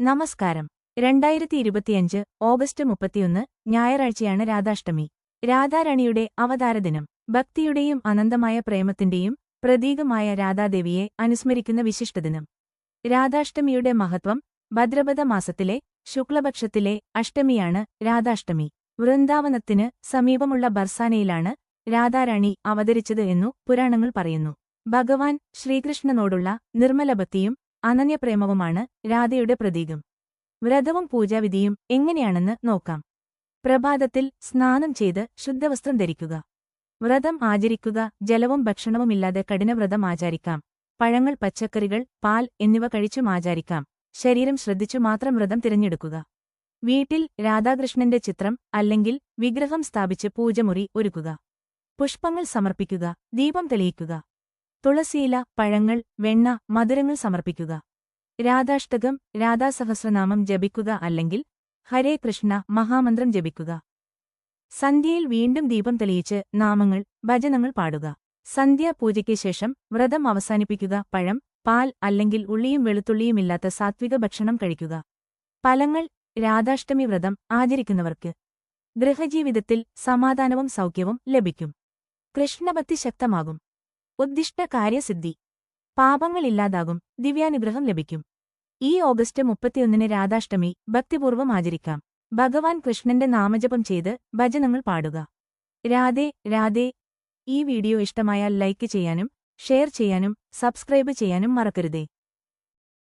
നമസ്കാരം. രണ്ടായിരത്തി ഇരുപത്തിയഞ്ച് ഓഗസ്റ്റ് മുപ്പത്തിയൊന്ന് ഞായറാഴ്ചയാണ് രാധാഷ്ടമി. രാധാരാണിയുടെ അവതാരദിനം. ഭക്തിയുടെയും അനന്തമായ പ്രേമത്തിന്റെയും പ്രതീകമായ രാധാദേവിയെ അനുസ്മരിക്കുന്ന വിശിഷ്ടദിനം. രാധാഷ്ടമിയുടെ മഹത്വം ഭദ്രപദ മാസത്തിലെ ശുക്ലപക്ഷത്തിലെ അഷ്ടമിയാണ് രാധാഷ്ടമി. വൃന്ദാവനത്തിന് സമീപമുള്ള ബർസാനയിലാണ് രാധാരാണി അവതരിച്ചത് എന്നു പുരാണങ്ങൾ പറയുന്നു. ഭഗവാൻ ശ്രീകൃഷ്ണനോടുള്ള നിർമ്മലഭക്തിയും അനന്യപ്രേമവുമാണ് രാധയുടെ പ്രതീകം. വ്രതവും പൂജാവിധിയും എങ്ങനെയാണെന്ന് നോക്കാം. പ്രഭാതത്തിൽ സ്നാനം ചെയ്ത് ശുദ്ധവസ്ത്രം ധരിക്കുക. വ്രതം ആചരിക്കുക ജലവും ഭക്ഷണവുമില്ലാതെ കഠിനവ്രതം ആചരിക്കാം. പഴങ്ങൾ പച്ചക്കറികൾ പാൽ എന്നിവ കഴിച്ചും ആചരിക്കാം. ശരീരം ശ്രദ്ധിച്ചു മാത്രം വ്രതം തിരഞ്ഞെടുക്കുക. വീട്ടിൽ രാധാകൃഷ്ണന്റെ ചിത്രം അല്ലെങ്കിൽ വിഗ്രഹം സ്ഥാപിച്ച് പൂജമുറി ഒരുക്കുക. പുഷ്പങ്ങൾ സമർപ്പിക്കുക ദീപം തെളിയിക്കുക. തുളസിയില പഴങ്ങൾ വെണ്ണ മധുരങ്ങൾ സമർപ്പിക്കുക. രാധാഷ്ടകം രാധാസഹസ്രനാമം ജപിക്കുക അല്ലെങ്കിൽ ഹരേ കൃഷ്ണ മഹാമന്ത്രം ജപിക്കുക. സന്ധ്യയിൽ വീണ്ടും ദീപം തെളിയിച്ച് നാമങ്ങൾ ഭജനങ്ങൾ പാടുക. സന്ധ്യാപൂജയ്ക്ക് ശേഷം വ്രതം അവസാനിപ്പിക്കുക. പഴം പാൽ അല്ലെങ്കിൽ ഉള്ളിയും വെളുത്തുള്ളിയുമില്ലാത്ത സാത്വിക ഭക്ഷണം കഴിക്കുക. ഫലങ്ങൾ രാധാഷ്ടമി വ്രതം ആചരിക്കുന്നവർക്ക് ഗൃഹജീവിതത്തിൽ സമാധാനവും സൗഖ്യവും ലഭിക്കും. കൃഷ്ണഭക്തി ശക്തമാകും. ഉദ്ദിഷ്ട കാര്യസിദ്ധി. പാപങ്ങളില്ലാതാകും ദിവ്യാനുഗ്രഹം ലഭിക്കും. ഈ ഓഗസ്റ്റ് മുപ്പത്തിയൊന്നിന് രാധാഷ്ടമി ഭക്തിപൂർവം ആചരിക്കാം. ഭഗവാൻ കൃഷ്ണന്റെ നാമജപം ചെയ്ത് ഭജനങ്ങൾ പാടുക. രാധേ രാധേ. ഈ വീഡിയോ ഇഷ്ടമായാൽ ലൈക്ക് ചെയ്യാനും ഷെയർ ചെയ്യാനും സബ്സ്ക്രൈബ് ചെയ്യാനും മറക്കരുതേ.